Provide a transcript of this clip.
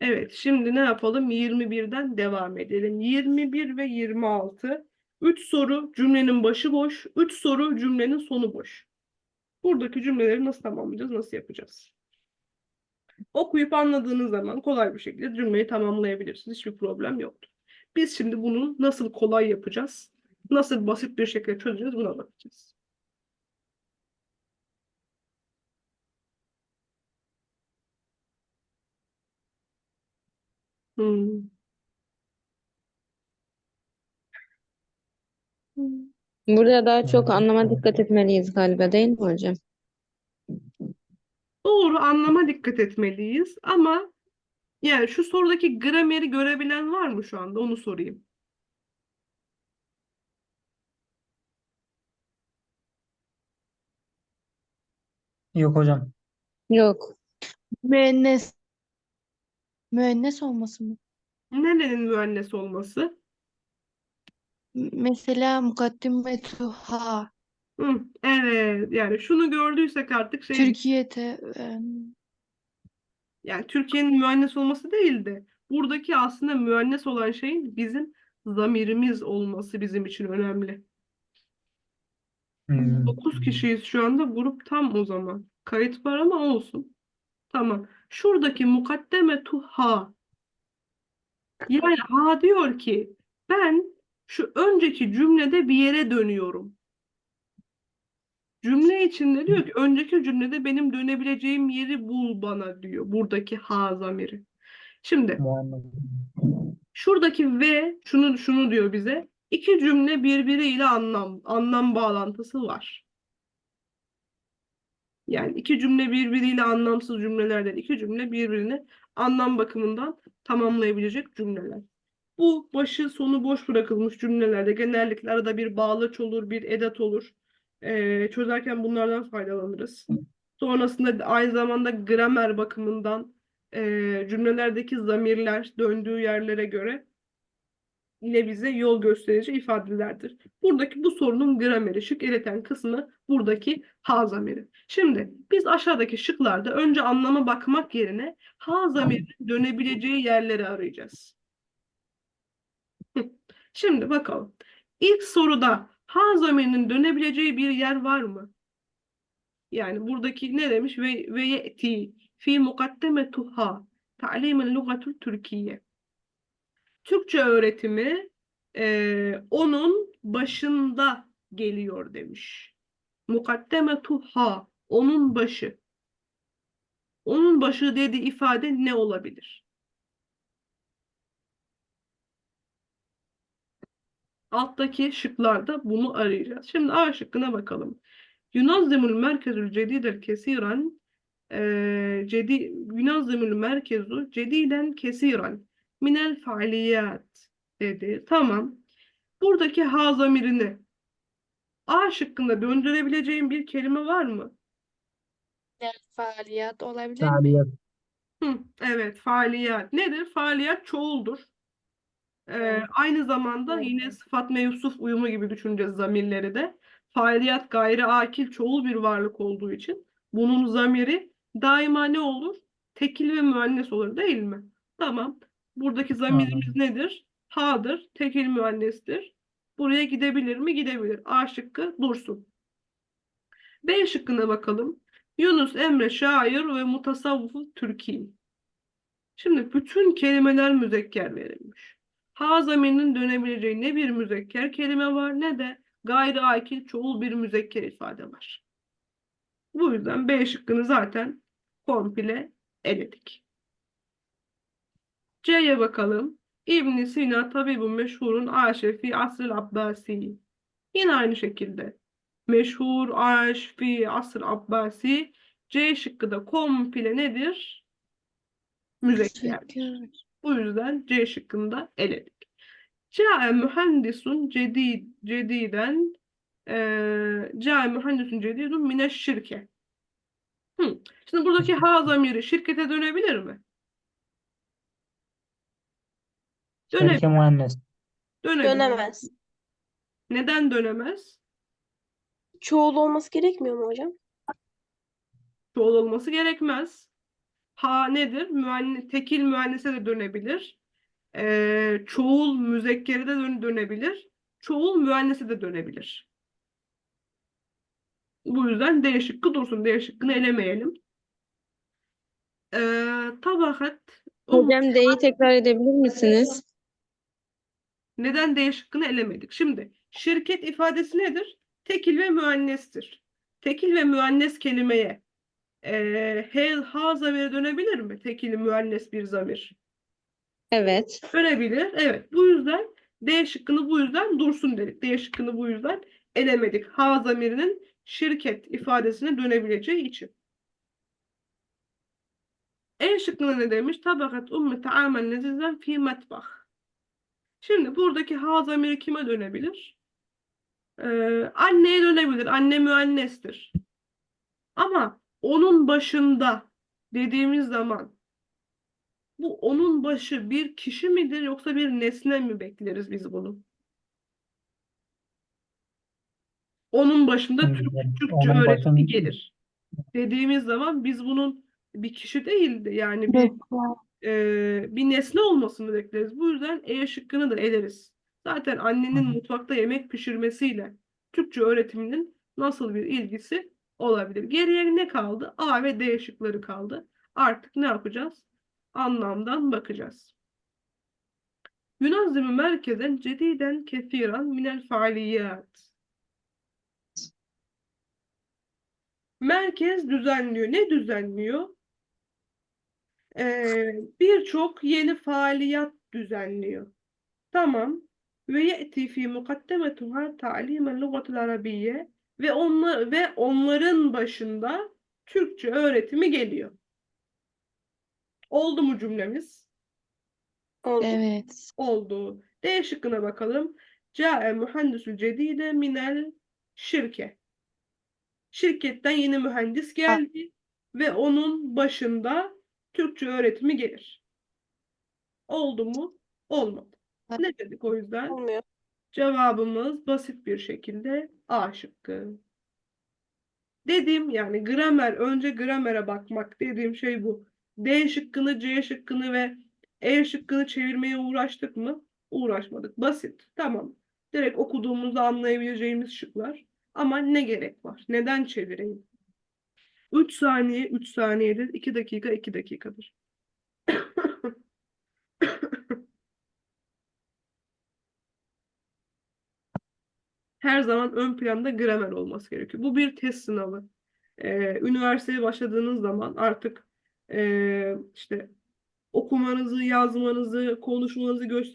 Evet, şimdi ne yapalım? 21'den devam edelim. 21 ve 26. 3 soru cümlenin başı boş. 3 soru cümlenin sonu boş. Buradaki cümleleri nasıl tamamlayacağız? Nasıl yapacağız? Okuyup anladığınız zaman kolay bir şekilde cümleyi tamamlayabilirsiniz. Hiçbir problem yoktur. Biz şimdi bunu nasıl kolay yapacağız? Nasıl basit bir şekilde çözeceğiz? Buna bakacağız. Hmm. Hmm. Burada daha çok anlama dikkat etmeliyiz galiba değil mi hocam? Doğru anlama dikkat etmeliyiz ama yani şu sorudaki grameri görebilen var mı şu anda? Onu sorayım. Yok hocam. Yok. Müennes. Müennes olması mı? Nerenin müennes olması? Mesela mukaddimetuha. Hı, evet yani şunu gördüysek artık şey Türkiye'de e, yani Türkiye'nin müennes olması değil de buradaki aslında müennes olan şeyin bizim zamirimiz olması bizim için önemli. Hmm. 9 kişiyiz şu anda grup tam o zaman. Kayıt var ama olsun. Tamam. Şuradaki mukaddemetu ha. Yani ha diyor ki ben şu önceki cümlede bir yere dönüyorum. Cümle içinde diyor ki önceki cümlede benim dönebileceğim yeri bul bana diyor. Buradaki ha zamiri. Şimdi şuradaki ve şunu şunu diyor bize. İki cümle birbiriyle anlam anlam bağlantısı var. Yani iki cümle birbiriyle anlamsız cümleler değil. İki cümle birbirini anlam bakımından tamamlayabilecek cümleler. Bu başı sonu boş bırakılmış cümlelerde genellikle arada bir bağlaç olur, bir edat olur. Ee, çözerken bunlardan faydalanırız. Sonrasında aynı zamanda gramer bakımından e, cümlelerdeki zamirler döndüğü yerlere göre yine bize yol gösterici ifadelerdir. Buradaki bu sorunun grameri, şık ereten kısmı buradaki ha zamiri. Şimdi biz aşağıdaki şıklarda önce anlama bakmak yerine ha zamirinin dönebileceği yerleri arayacağız. Şimdi bakalım. İlk soruda ha zamirinin dönebileceği bir yer var mı? Yani buradaki ne demiş? Ve ve ye'ti fi mukaddemetuha ta'limen lugatul Türkiye. Türkçe öğretimi eee, onun başında geliyor demiş. Mukaddemetuha onun başı. Onun başı dediği ifade ne olabilir? Alttaki şıklarda bunu arayacağız. Şimdi A şıkkına bakalım. Yunazzimul merkezül cedidel kesiran eee cedi yunazzimul merkezu cediden kesiran minel faaliyat dedi. Tamam. Buradaki ha zamirini A şıkkında döndürebileceğim bir kelime var mı? faaliyat olabilir mi? Faaliyet. Hı, evet, faaliyat. Nedir? Faaliyat çoğuldur. Ee, aynı zamanda Evet. yine sıfat mevsuf uyumu gibi düşüneceğiz zamirleri de. Faaliyat gayri akil çoğul bir varlık olduğu için bunun zamiri daima ne olur? Tekil ve müennes olur değil mi? Tamam. Buradaki zamirimiz nedir? Ha'dır. Tekil müennestir. Buraya gidebilir mi? Gidebilir. A şıkkı dursun. B şıkkına bakalım. Yunus Emre şair ve mutasavvıf Türki. Şimdi bütün kelimeler müzekker verilmiş. Ha zamirinin dönebileceği ne bir müzekker kelime var ne de gayri akil çoğul bir müzekker ifade var. Bu yüzden B şıkkını zaten komple eledik. C'ye bakalım. İbn Sina tabibun meşhurun aşe fi asril abbasi. Yine aynı şekilde. Meşhur aş fi asr abbasi. C şıkkı da komple nedir? Müzekkerdir. Bu yüzden C şıkkını da eledik. Câe mühendisun cedid, cediden eee Câe mühendisun cedidun mine şirke. Hı. Şimdi buradaki ha zamiri şirkete dönebilir mi? Muannes. Dönebilir. Dönemez. Neden dönemez? Çoğul olması gerekmiyor mu hocam? Çoğul olması gerekmez. Ha nedir? Müenne, tekil müennese de dönebilir. Ee, çoğul müzekkere de dön- dönebilir. Çoğul müennese de dönebilir. Bu yüzden D şıkkı dursun. D şıkkını elemeyelim. Ee, tabakat Hocam D'yi tekrar edebilir misiniz? Neden D şıkkını elemedik? Şimdi şirket ifadesi nedir? Tekil ve müennestir. Tekil ve müennes kelimeye eee he, ha zamiri dönebilir mi? Tekil müennes bir zamir. Evet. Dönebilir. Evet. Bu yüzden D şıkkını bu yüzden dursun dedik. D şıkkını bu yüzden elemedik. Ha zamirinin şirket ifadesine dönebileceği için. E şıkkında ne demiş? Tabakat ummi ta'amel lezizen fi metbah. Şimdi buradaki ha zamiri kime dönebilir? Ee, anneye dönebilir. Anne müennestir. Ama onun başında dediğimiz zaman bu onun başı bir kişi midir yoksa bir nesne mi bekleriz biz bunu? Onun başında Türk, Türkçe öğretimi gelir. Dediğimiz zaman biz bunun bir kişi değildi. Yani bir Bekler. E, bir nesne olmasını bekleriz. Bu yüzden E şıkkını da eleriz. Zaten annenin mutfakta yemek pişirmesiyle Türkçe öğretiminin nasıl bir ilgisi olabilir? Geriye ne kaldı? A ve D şıkları kaldı. Artık ne yapacağız? Anlamdan bakacağız. Yunazzimu merkezen cediden kethiran minel faaliyat. Merkez düzenliyor. Ne düzenliyor? Ee, birçok yeni faaliyat düzenliyor. Tamam. Ve ye'ti fi mukaddemetuha ta'limen lugatil arabiyye ve onlar ve onların başında Türkçe öğretimi geliyor. Oldu mu cümlemiz? Evet. Oldu. D şıkkına bakalım. Ca'e mühendisül cedide minel şirke. Şirketten yeni mühendis geldi ve onun başında Türkçe öğretimi gelir. Oldu mu? Olmadı. Ne dedik o yüzden? Olmuyor. Cevabımız basit bir şekilde A şıkkı. Dediğim yani gramer, önce gramere bakmak dediğim şey bu. D şıkkını, C şıkkını ve E şıkkını çevirmeye uğraştık mı? Uğraşmadık. Basit. Tamam. Direkt okuduğumuzda anlayabileceğimiz şıklar. Ama ne gerek var? Neden çevireyim? 3 saniye 3 saniyedir. 2 dakika 2 dakikadır. her zaman ön planda gramer olması gerekiyor. Bu bir test sınavı. Ee, üniversiteye başladığınız zaman artık ee, işte okumanızı, yazmanızı, konuşmanızı göster